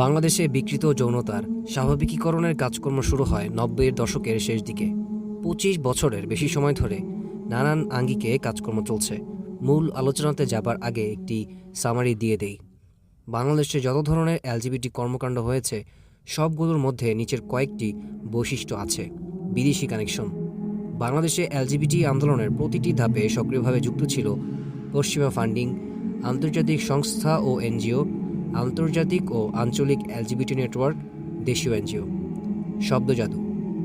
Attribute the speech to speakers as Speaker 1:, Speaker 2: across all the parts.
Speaker 1: বাংলাদেশে বিকৃত যৌনতার স্বাভাবিকীকরণের কাজকর্ম শুরু হয় নব্বইয়ের দশকের শেষ দিকে। পঁচিশ বছরের বেশি সময় ধরে নানান আঙ্গিকে কাজকর্ম চলছে। মূল আলোচনাতে যাবার আগে একটি সামারি দিয়ে দেই। বাংলাদেশে যত ধরনের এলজিবিটি কর্মকাণ্ড হয়েছে, সবগুলোর মধ্যে নিচের কয়েকটি বৈশিষ্ট্য আছে। বিদেশি কানেকশন। বাংলাদেশে এলজিবিটি আন্দোলনের প্রতিটি ধাপে সক্রিয়ভাবে যুক্ত ছিল পশ্চিমা ফান্ডিং, আন্তর্জাতিক সংস্থা ও এনজিও আন্তর্জাতিক ও আঞ্চলিক এলজিবিটি নেটওয়ার্ক, দেশীয় এনজিও। শব্দজাদু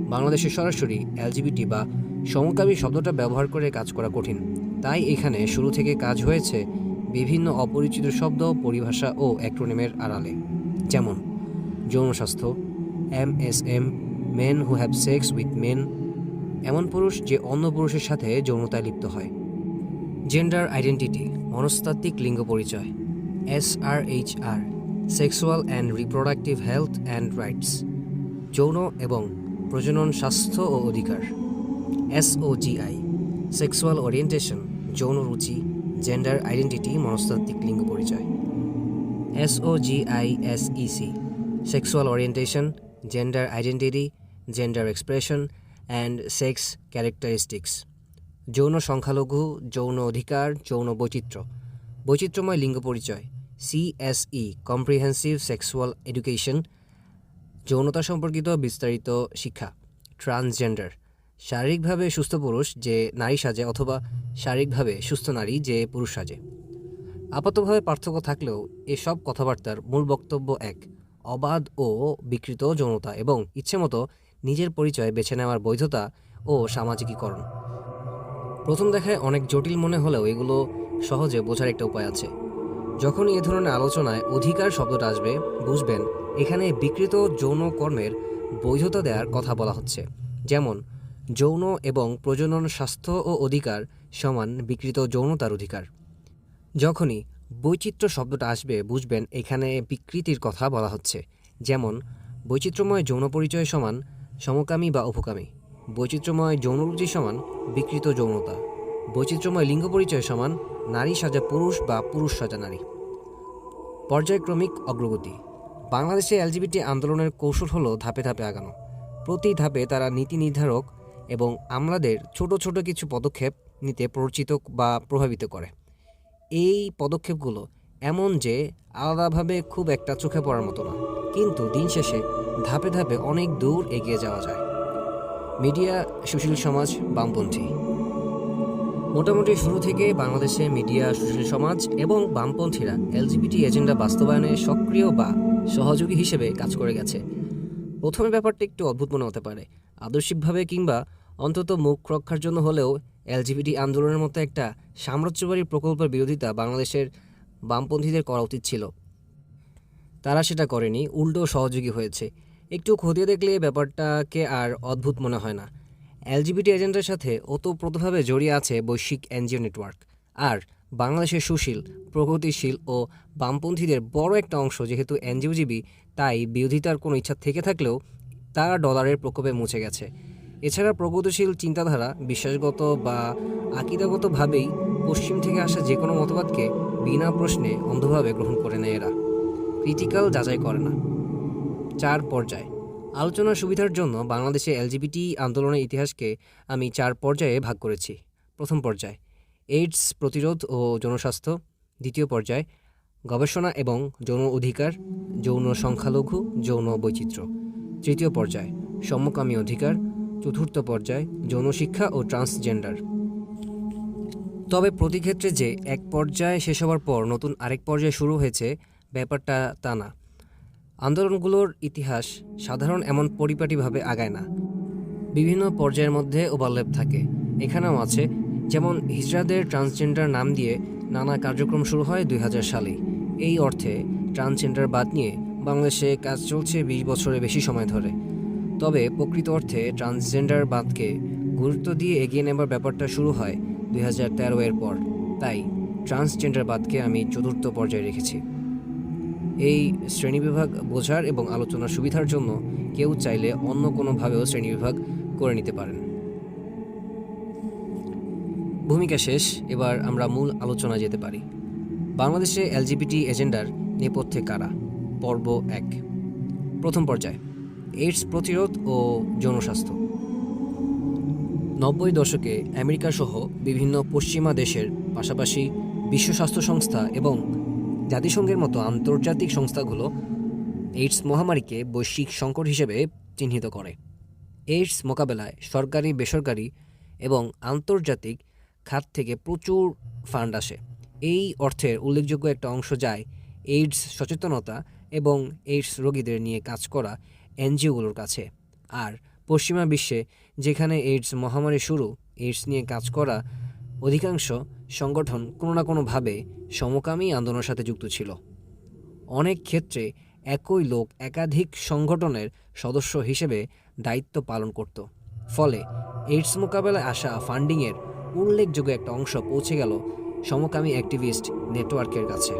Speaker 1: বাংলাদেশে সরাসরি এলজিবিটি বা সমকামী শব্দটা ব্যবহার করে কাজ করা কঠিন। তাই এখানে শুরু থেকে কাজ হয়েছে বিভিন্ন অপরিচিত শব্দ, পরিভাষা ও অ্যাক্রোনিমের আড়ালে। যেমন, যৌন স্বাস্থ্য, M S M men who have sex with men এমন পুরুষ যে অন্য পুরুষের সাথে যৌনতায় লিপ্ত হয়। জেন্ডার আইডেন্টিটি মনস্তাত্ত্বিক লিঙ্গ পরিচয়। S R H R sexual and reproductive health and rights যৌন এবং প্রজনন স্বাস্থ্য ও অধিকার এসওজিআই সেক্সুয়াল ওরিয়েন্টেশন যৌন রুচি জেন্ডার আইডেন্টিটি মনস্তাত্ত্বিক লিঙ্গ পরিচয় SOGISEC sexual orientation gender identity gender expression and sex characteristics যৌন সংখ্যালঘু, যৌন অধিকার, যৌন বৈচিত্র্য, বৈচিত্র্যময় লিঙ্গ পরিচয় সিএসই কম্প্রিহেন্সিভ সেক্সুয়াল এডুকেশন যৌনতা সম্পর্কিত বিস্তারিত শিক্ষা ট্রান্সজেন্ডার শারীরিকভাবে সুস্থ পুরুষ যে নারী সাজে অথবা শারীরিকভাবে সুস্থ নারী যে পুরুষ সাজে। আপাতভাবে পার্থক্য থাকলেও এসব কথাবার্তার মূল বক্তব্য এক, অবাধ ও বিকৃত যৌনতা এবং ইচ্ছেমতো নিজের পরিচয় বেছে নেওয়ার বৈধতা ও সামাজিকীকরণ। প্রথম দেখায় অনেক জটিল মনে হলেও এগুলো সহজে বোঝার একটা উপায় আছে। যখন এ ধরনের আলোচনায় অধিকার শব্দটা আসবে, বুঝবেন, এখানে বিকৃত যৌন কর্মের বৈধতা দেওয়ার কথা বলা হচ্ছে। যেমন, যৌন এবং প্রজনন স্বাস্থ্য ও অধিকার সমান বিকৃত যৌনতার অধিকার। যখনই বৈচিত্র্য শব্দটা আসবে, বুঝবেন, এখানে বিকৃতির কথা বলা হচ্ছে। যেমন, বৈচিত্র্যময় যৌন পরিচয় সমান সমকামী বা উপকামী। বৈচিত্র্যময় যৌনরুচি সমান বিকৃত যৌনতা। বৈচিত্র্যময় লিঙ্গ পরিচয় সমান নারী সাজা পুরুষ বা পুরুষ সাজা নারী। পর্যায়ক্রমিক অগ্রগতি। বাংলাদেশে এলজিবিটি আন্দোলনের কৌশল হলো ধাপে ধাপে আগানো। প্রতি ধাপে তারা নীতি নির্ধারক এবং আমলাদের ছোট ছোট কিছু পদক্ষেপ নিতে প্ররোচিত বা প্রভাবিত করে। এই পদক্ষেপগুলো এমন যে আলাদাভাবে খুব একটা চোখে পড়ার মতো না, কিন্তু দিন শেষে ধাপে ধাপে অনেক দূর এগিয়ে যাওয়া যায়। মিডিয়া, সুশীল সমাজ, বামপন্থী। মোটামুটি শুরু থেকে বাংলাদেশে মিডিয়া সুশীল সমাজ এবং বামপন্থীরা এলজিবিটি এজেন্ডা বাস্তবায়নে সক্রিয় বা সহযোগী হিসেবে কাজ করে গেছে। প্রথমে ব্যাপারটা একটু অদ্ভুত মনে হতে পারে। আদর্শিকভাবে কিংবা অন্তত মুখ রক্ষার জন্য হলেও এলজিবিটি আন্দোলনের মতো একটা সাম্রাজ্যবাদী প্রকল্পের বিরোধিতা বাংলাদেশের বামপন্থীদের করা উচিত ছিল। তারা সেটা করেনি, উল্টো সহযোগী হয়েছে। একটু খতিয়ে দেখলে ব্যাপারটাকে আর অদ্ভুত মনে হয় না। এলজিবিটি এজেন্ডার সাথে ওতপ্রোতভাবে জড়িয়ে আছে বৈশ্বিক এনজিও নেটওয়ার্ক। আর বাংলাদেশের সুশীল, প্রগতিশীল ও বামপন্থীদের বড় একটা অংশ যেহেতু এনজিওজীবী, তাই বিরোধিতার কোনো ইচ্ছা থেকে থাকলেও তা ডলারের প্রকোপে মুছে গেছে। এছাড়া প্রগতিশীল চিন্তাধারা বিশ্বাসগত বা আকিদাগতভাবেই পশ্চিম থেকে আসা যে কোনো মতবাদকে বিনা প্রশ্নে অন্ধভাবে গ্রহণ করে নেয় এরা। ক্রিটিক্যাল যাচাই করে না। চার পর্যায়। আলোচনার সুবিধার জন্য বাংলাদেশে এলজিবিটি আন্দোলনের ইতিহাসকে আমি চার পর্যায়ে ভাগ করেছি। প্রথম পর্যায়, এইডস প্রতিরোধ ও জনস্বাস্থ্য। দ্বিতীয় পর্যায়, গবেষণা এবং যৌন অধিকার, যৌন সংখ্যালঘু, যৌন বৈচিত্র্য। তৃতীয় পর্যায় সমকামী অধিকার। চতুর্থ পর্যায়, যৌন শিক্ষা ও ট্রান্সজেন্ডার। তবে প্রতি ক্ষেত্রে যে এক পর্যায়ে শেষ হওয়ার পর নতুন আরেক পর্যায়ে শুরু হয়েছে ব্যাপারটা তা না। আন্দোলনগুলোর ইতিহাস সাধারণ এমন পরিপাটিভাবে আগায় না। বিভিন্ন পর্যায়ের মধ্যে ওভারল্যাপ থাকে। এখানেও আছে, যেমন হিজড়াদের ট্রান্সজেন্ডার নাম দিয়ে নানা কার্যক্রম শুরু হয় দুই হাজার সালে। এই অর্থে ট্রান্সজেন্ডার বাদ নিয়ে বাংলাদেশে কাজ চলছে বিশ বছরের বেশি সময় ধরে। তবে প্রকৃত অর্থে ট্রান্সজেন্ডার বাদকে গুরুত্ব দিয়ে এগিয়ে নেবার ব্যাপারটা শুরু হয় দুই হাজার তেরো এর পর। তাই ট্রান্সজেন্ডার বাদকে আমি চতুর্থ পর্যায়ে রেখেছি। এই শ্রেণীবিভাগ বোঝার এবং আলোচনার সুবিধার জন্য কেউ চাইলে অন্য কোনোভাবেও শ্রেণীবিভাগ করে নিতে পারেন। ভূমিকা শেষ, এবার আমরা মূল আলোচনা যেতে পারি। বাংলাদেশে এলজিবিটি এজেন্ডার নেপথ্যে কারা? পর্ব এক। প্রথম পর্যায়, এইডস প্রতিরোধ ও যৌন স্বাস্থ্য নব্বই দশকে আমেরিকা সহ বিভিন্ন পশ্চিমা দেশের পাশাপাশি বিশ্ব স্বাস্থ্য সংস্থা এবং জাতিসংঘের মতো আন্তর্জাতিক সংস্থাগুলো এইডস মহামারীকে বৈশ্বিক সংকট হিসেবে চিহ্নিত করে। এইডস মোকাবেলায় সরকারি, বেসরকারি এবং আন্তর্জাতিক খাত থেকে প্রচুর ফান্ড আসে। এই অর্থের উল্লেখযোগ্য একটা অংশ যায় এইডস সচেতনতা এবং এইডস রোগীদের নিয়ে কাজ করা এনজিওগুলোর কাছে। আর পশ্চিমা বিশ্বে যেখানে এইডস মহামারী শুরু, এইডস নিয়ে কাজ করা অধিকাংশ সংগঠন কোনো না কোনোভাবে সমকামী আন্দোলনের সাথে যুক্ত ছিল। অনেক ক্ষেত্রে একই লোক একাধিক সংগঠনের সদস্য হিসেবে দায়িত্ব পালন করত। ফলে এইডস মোকাবেলায় আসা ফান্ডিংয়ের উল্লেখযোগ্য একটা অংশ পৌঁছে গেল সমকামী অ্যাক্টিভিস্ট নেটওয়ার্কের কাছে।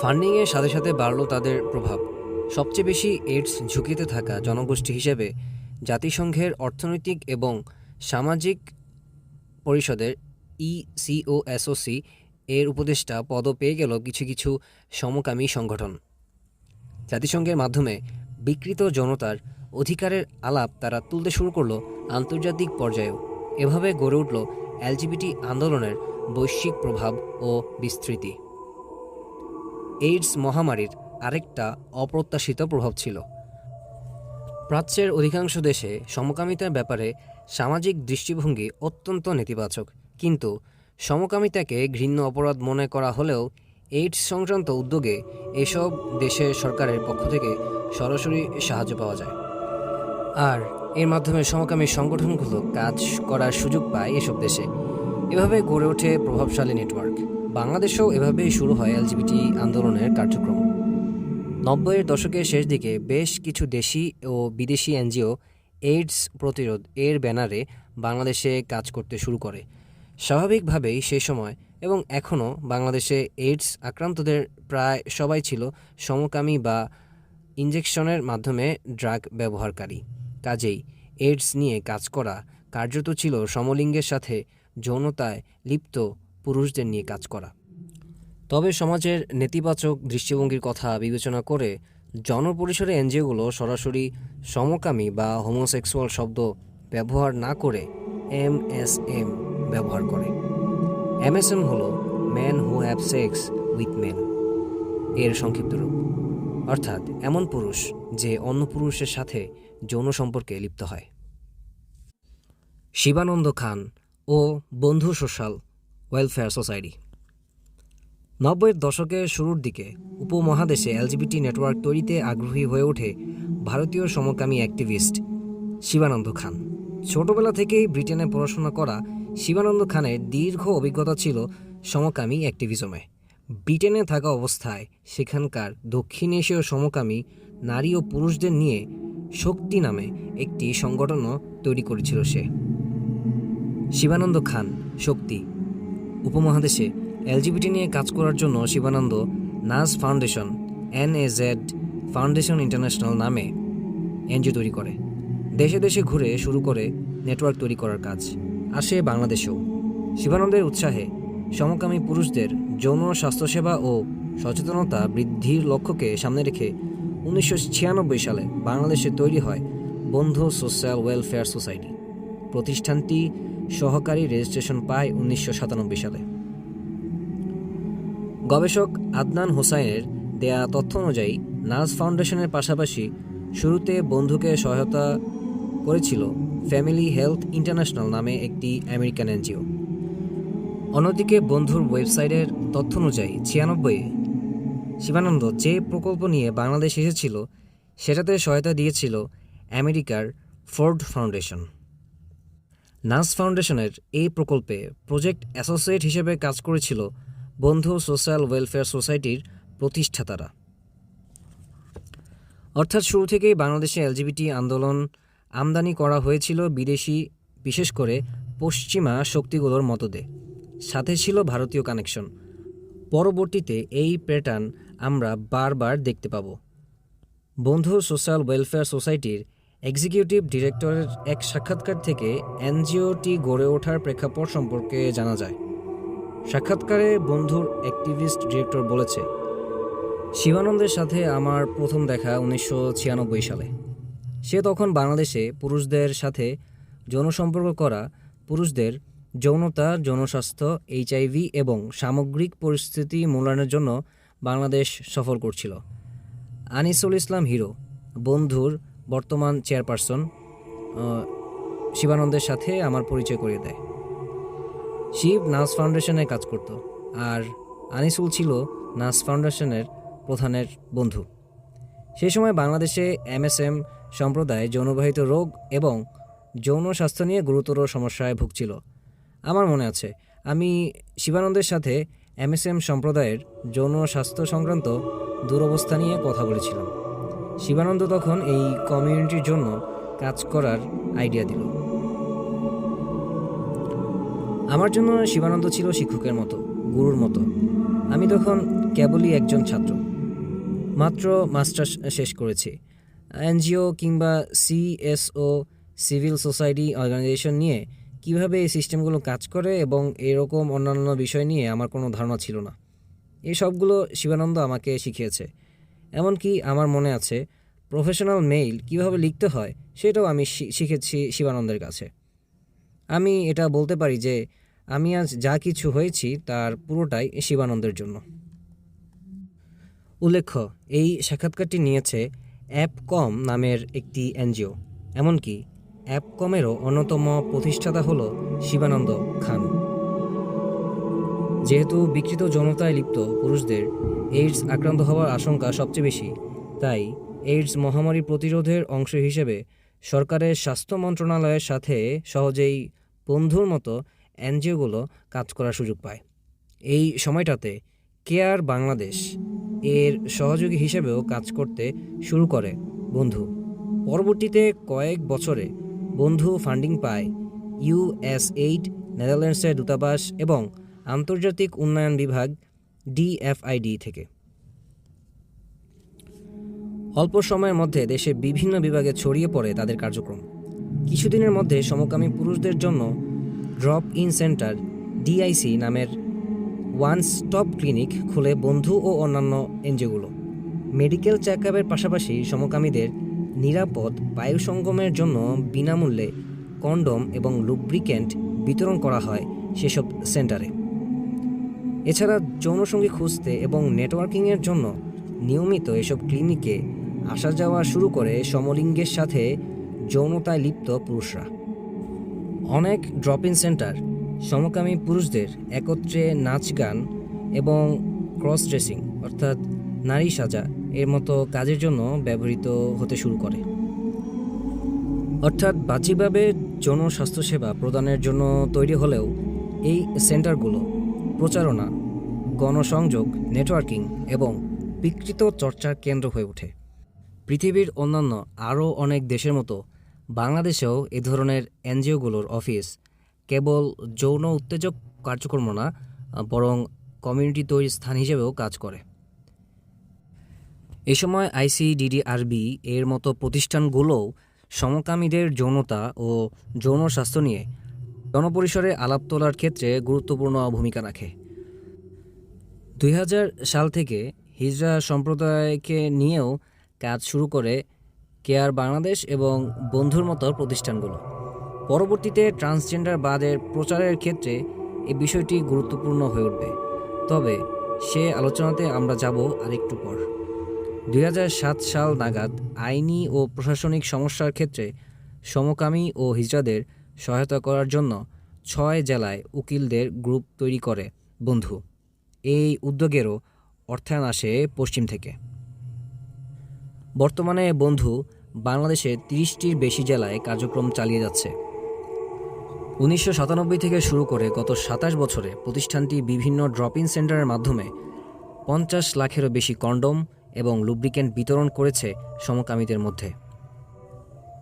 Speaker 1: ফান্ডিংয়ের সাথে সাথে বাড়ল তাদের প্রভাব। সবচেয়ে বেশি এইডস ঝুঁকিতে থাকা জনগোষ্ঠী হিসেবে জাতিসংঘের অর্থনৈতিক এবং সামাজিক পরিষদের E ইসিওএসওসি এর উপদেষ্টা পদ পেয়ে গেল কিছু কিছু সমকামী সংগঠন। জাতিসংঘের মাধ্যমে বিকৃত জনতার অধিকারের আলাপ তারা তুলতে শুরু করল আন্তর্জাতিক পর্যায়েও। এভাবে গড়ে উঠল এলজিবিটি আন্দোলনের বৈশ্বিক প্রভাব ও বিস্তৃতি। এইডস মহামারীর আরেকটা অপ্রত্যাশিত প্রভাব ছিল। প্রাচ্যের অধিকাংশ দেশে সমকামিতার ব্যাপারে সামাজিক দৃষ্টিভঙ্গি অত্যন্ত নেতিবাচক। কিন্তু সমকামিতাকে ঘৃণ্য অপরাধ মনে করা হলেও এইডস সংক্রান্ত উদ্যোগে এসব দেশের সরকারের পক্ষ থেকে সরাসরি সাহায্য পাওয়া যায়। আর এর মাধ্যমে সমকামী সংগঠনগুলো কাজ করার সুযোগ পায় এসব দেশে। এভাবে গড়ে ওঠে প্রভাবশালী নেটওয়ার্ক। বাংলাদেশেও এভাবেই শুরু হয় এলজিবিটি আন্দোলনের কার্যক্রম। নব্বইয়ের দশকের শেষ দিকে বেশ কিছু দেশি ও বিদেশি এনজিও এইডস প্রতিরোধ এর ব্যানারে বাংলাদেশে কাজ করতে শুরু করে। স্বাভাবিকভাবেই সে সময় এবং এখনও বাংলাদেশে এইডস আক্রান্তদের প্রায় সবাই ছিল সমকামী বা ইঞ্জেকশনের মাধ্যমে ড্রাগ ব্যবহারকারী। কাজেই এইডস নিয়ে কাজ করা কার্যত ছিল সমলিঙ্গের সাথে যৌনতায় লিপ্ত পুরুষদের নিয়ে কাজ করা। তবে সমাজের নেতিবাচক দৃষ্টিভঙ্গির কথা বিবেচনা করে জনপরিসরে এনজিওগুলো সরাসরি সমকামী বা হোমোসেক্সুয়াল শব্দ ব্যবহার না করে এম এস এম ব্যবহার করে। এমএসএম হলো man who have sex with men এর সংক্ষিপ্ত রূপ। অর্থাৎ এমন পুরুষ যে অন্য পুরুষের সাথে যৌন সম্পর্কে লিপ্ত হয়। শিবানন্দ খান ও বন্ধু সোশ্যাল ওয়েলফেয়ার সোসাইটি। নব্বইয়ের দশকের শুরুর দিকে উপমহাদেশে এলজিবিটি নেটওয়ার্ক তৈরিতে আগ্রহী হয়ে ওঠে ভারতীয় সমকামী অ্যাক্টিভিস্ট শিবানন্দ খান। ছোটবেলা থেকেই ব্রিটেনে পড়াশোনা করা শিবানন্দ খানের দীর্ঘ অভিজ্ঞতা ছিল সমকামী অ্যাক্টিভিজমে। ব্রিটেনে থাকা অবস্থায় সেখানকার দক্ষিণ এশীয় সমকামী নারী ও পুরুষদের নিয়ে শক্তি নামে একটি সংগঠনও তৈরি করেছিল সে। শিবানন্দ খান শক্তি, উপমহাদেশে এলজিবিটি নিয়ে কাজ করার জন্য Shivananda Naz foundation NAZ foundation international নামে এনজিও তৈরি করে। দেশে দেশে ঘুরে শুরু করে নেটওয়ার্ক তৈরি করার কাজ। আসে বাংলাদেশেও। শিবানন্দের উৎসাহে সমকামী পুরুষদের যৌন স্বাস্থ্যসেবা ও সচেতনতা বৃদ্ধির লক্ষ্যকে সামনে রেখে উনিশশো ছিয়ানব্বই সালে বাংলাদেশে তৈরি হয় বন্ধু সোশ্যাল ওয়েলফেয়ার সোসাইটি। প্রতিষ্ঠানটি সহকারী রেজিস্ট্রেশন পায় উনিশশো সাতানব্বই সালে। গবেষক আদনান হোসাইনের দেয়া তথ্য অনুযায়ী নাজ ফাউন্ডেশনের পাশাপাশি শুরুতে বন্ধুকে সহায়তা করেছিল ফ্যামিলি হেলথ ইন্টারন্যাশনাল নামে একটি আমেরিকান এনজিও। অন্যদিকে বন্ধুর ওয়েবসাইটের তথ্য অনুযায়ী ছিয়ানব্বই শিবানন্দ যে প্রকল্প নিয়ে বাংলাদেশ এসেছিল, সেটাতে সহায়তা দিয়েছিল আমেরিকার ফোর্ড ফাউন্ডেশন। নাস ফাউন্ডেশনের এই প্রকল্পে প্রজেক্ট অ্যাসোসিয়েট হিসেবে কাজ করেছিল বন্ধু সোশ্যাল ওয়েলফেয়ার সোসাইটির প্রতিষ্ঠাতারা। অর্থাৎ শুরু থেকেই বাংলাদেশে এলজিবিটি আন্দোলন আমদানি করা হয়েছিল বিদেশি, বিশেষ করে পশ্চিমা শক্তিগুলোর মতদে। সাথে ছিল ভারতীয় কানেকশন। পরবর্তীতে এই প্যাটার্ন আমরা বারবার দেখতে পাব। বন্ধু সোশ্যাল ওয়েলফেয়ার সোসাইটির এক্সিকিউটিভ ডিরেক্টরের এক সাক্ষাৎকার থেকে এনজিওটি গড়ে ওঠার প্রেক্ষাপট সম্পর্কে জানা যায়। সাক্ষাৎকারে বন্ধুর অ্যাক্টিভিস্ট ডিরেক্টর বলেছে, শিবানন্দের সাথে আমার প্রথম দেখা উনিশশো ছিয়ানব্বই সালে। সে তখন বাংলাদেশে পুরুষদের সাথে যৌন সম্পর্ক করা, পুরুষদের যৌনতা, যৌনস্বাস্থ্য এইচআইভি এবং সামগ্রিক পরিস্থিতি মূল্যায়নের জন্য বাংলাদেশ সফর করছিল। আনিসুল ইসলাম হিরো, বন্ধুর বর্তমান চেয়ারপারসন শিবানন্দের সাথে আমার পরিচয় করিয়ে দেয়। শিব নাস ফাউন্ডেশনে কাজ করত আর আনিসুল ছিল নাস ফাউন্ডেশনের প্রধানের বন্ধু। সেই সময় বাংলাদেশে এমএসএম সম্প্রদায় যৌনবাহিত রোগ এবং যৌন স্বাস্থ্য নিয়ে গুরুতর সমস্যায় ভুগছিল। আমার মনে আছে, আমি শিবানন্দের সাথে এমএসএম সম্প্রদায়ের যৌন স্বাস্থ্য সংক্রান্ত দুরবস্থা নিয়ে কথা বলেছিলাম। শিবানন্দ তখন এই কমিউনিটির জন্য কাজ করার আইডিয়া দিল। আমার জন্য শিবানন্দ ছিল শিক্ষকের মতো, গুরুর মতো। আমি তখন কেবলই একজন ছাত্র। মাত্র মাস্টার্স শেষ করেছি। এনজিও কিংবা সিএসও, সিভিল সোসাইটি অর্গানাইজেশন নিয়ে কীভাবে এই সিস্টেমগুলো কাজ করে এবং এরকম অন্যান্য বিষয় নিয়ে আমার কোনো ধারণা ছিল না। এই সবগুলো শিবানন্দ আমাকে শিখিয়েছে। এমনকি আমার মনে আছে, প্রফেশনাল মেইল কীভাবে লিখতে হয় সেটাও আমি শিখেছি শিবানন্দের কাছে। আমি এটা বলতে পারি যে, আমি আজ যা কিছু হয়েছি তার পুরোটাই শিবানন্দের জন্য। উল্লেখ্য, এই সাক্ষাৎকারটি নিয়েছে অ্যাপকম নামের একটি এনজিও। এমনকি অ্যাপকমেরও অন্যতম প্রতিষ্ঠাতা হল শিবানন্দ খান। যেহেতু বিকৃত যৌনতায় লিপ্ত পুরুষদের এইডস আক্রান্ত হওয়ার আশঙ্কা সবচেয়ে বেশি, তাই এইডস মহামারী প্রতিরোধের অংশ হিসেবে সরকারের স্বাস্থ্য মন্ত্রণালয়ের সাথে সহজেই বন্ধুর মতো এনজিওগুলো কাজ করার সুযোগ পায়। এই সময়টাতে কেয়ার বাংলাদেশ এর সহযোগী হিসেবেও কাজ করতে শুরু করে বন্ধু। পরবর্তীতে কয়েক বছরে বন্ধু ফান্ডিং পায় ইউএস এইড নেদারল্যান্ডসের দূতাবাস এবং আন্তর্জাতিক উন্নয়ন বিভাগ ডিএফআইডি থেকে। অল্প সময়ের মধ্যে দেশের বিভিন্ন বিভাগে ছড়িয়ে পড়ে তাদের কার্যক্রম। কিছুদিনের মধ্যে সমকামী পুরুষদের জন্য ড্রপ ইন সেন্টার ডিআইসি নামের ওয়ান স্টপ ক্লিনিক খুলে বন্ধু ও অন্যান্য এনজিওগুলো। মেডিকেল চেক আপের পাশাপাশি সমকামীদের নিরাপদ বায়ু সঙ্গমের জন্য বিনামূল্যে কন্ডম এবং লুব্রিকেন্ট বিতরণ করা হয় সেসব সেন্টারে। এছাড়া যৌনসঙ্গী খুঁজতে এবং নেটওয়ার্কিংয়ের জন্য নিয়মিত এসব ক্লিনিকে আসা যাওয়া শুরু করে সমলিঙ্গের সাথে যৌনতায় লিপ্ত পুরুষরা। অনেক ড্রপ ইন সেন্টার সমকামী পুরুষদের একত্রে নাচ গান এবং ক্রস ড্রেসিং, অর্থাৎ নারী সাজা এর মতো কাজের জন্য ব্যবহৃত হতে শুরু করে। অর্থাৎ বাহ্যিকভাবে যৌন স্বাস্থ্যসেবা প্রদানের জন্য তৈরি হলেও এই সেন্টারগুলো প্রচারণা, গণসংযোগ, নেটওয়ার্কিং এবং বিকৃত চর্চার কেন্দ্র হয়ে ওঠে। পৃথিবীর অন্যান্য আরও অনেক দেশের মতো বাংলাদেশেও এ ধরনের এনজিওগুলোর অফিস কেবল যৌন উত্তেজক কার্যক্রম না, বরং কমিউনিটি তৈরির স্থান হিসেবেও কাজ করে। এ সময় আইসিডিডিআরবি এর মতো প্রতিষ্ঠানগুলোও সমকামীদের যৌনতা ও যৌন স্বাস্থ্য নিয়ে জনপরিসরে আলাপ তোলার ক্ষেত্রে গুরুত্বপূর্ণ ভূমিকা রাখে। দুই হাজার সাল থেকে হিজরা সম্প্রদায়কে নিয়েও কাজ শুরু করে কেয়ার বাংলাদেশ এবং বন্ধুর মতো প্রতিষ্ঠানগুলো। পরবর্তীতে ট্রান্সজেন্ডার বাদের প্রচারের ক্ষেত্রে এই বিষয়টি গুরুত্বপূর্ণ হয়ে উঠবে। তবে সে আলোচনাতে আমরা যাব আরেকটু পর। দু হাজার সাত সাল নাগাদ আইনি ও প্রশাসনিক সমস্যার ক্ষেত্রে সমকামী ও হিজড়াদের সহায়তা করার জন্য ছয় জেলায় উকিলদের গ্রুপ তৈরি করে বন্ধু। এই উদ্যোগেরও অর্থায়ন আসে পশ্চিম থেকে। বর্তমানে বন্ধু বাংলাদেশে তিরিশটির বেশি জেলায় কার্যক্রম চালিয়ে যাচ্ছে। উনিশশো সাতানব্বই থেকে শুরু করে গত সাতাশ বছরে প্রতিষ্ঠানটি বিভিন্ন ড্রপ ইন সেন্টারের মাধ্যমে পঞ্চাশ লাখেরও বেশি কন্ডম এবং লুব্রিক্যান্ট বিতরণ করেছে সমকামীদের মধ্যে।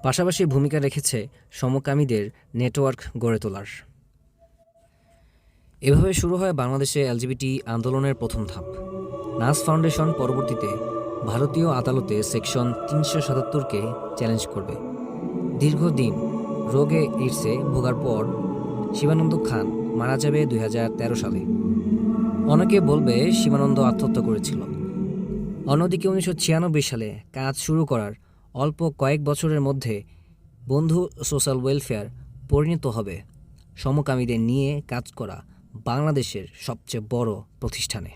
Speaker 1: পাশাপাশি ভূমিকা রেখেছে সমকামীদের নেটওয়ার্ক গড়ে তোলার। এভাবে শুরু হয় বাংলাদেশে এলজিবিটি আন্দোলনের প্রথম ধাপ। নাস ফাউন্ডেশন পরবর্তীতে ভারতীয় আদালতে সেকশন তিনশো সাতাত্তরকে চ্যালেঞ্জ করবে। দীর্ঘদিন রোগে এইডসে ভোগার পর শিবানন্দ খান মারা যাবে দুই হাজার তেরো সালে। অনেকে বলবে শিবানন্দ আত্মহত্যা করেছিল। অন্যদিকে উনিশশো ছিয়ানব্বই সালে কাজ শুরু করার অল্প কয়েক বছরের মধ্যে বন্ধু সোশ্যাল ওয়েলফেয়ার পরিণত হবে সমকামীদের নিয়ে কাজ করা বাংলাদেশের সবচেয়ে বড় প্রতিষ্ঠানে।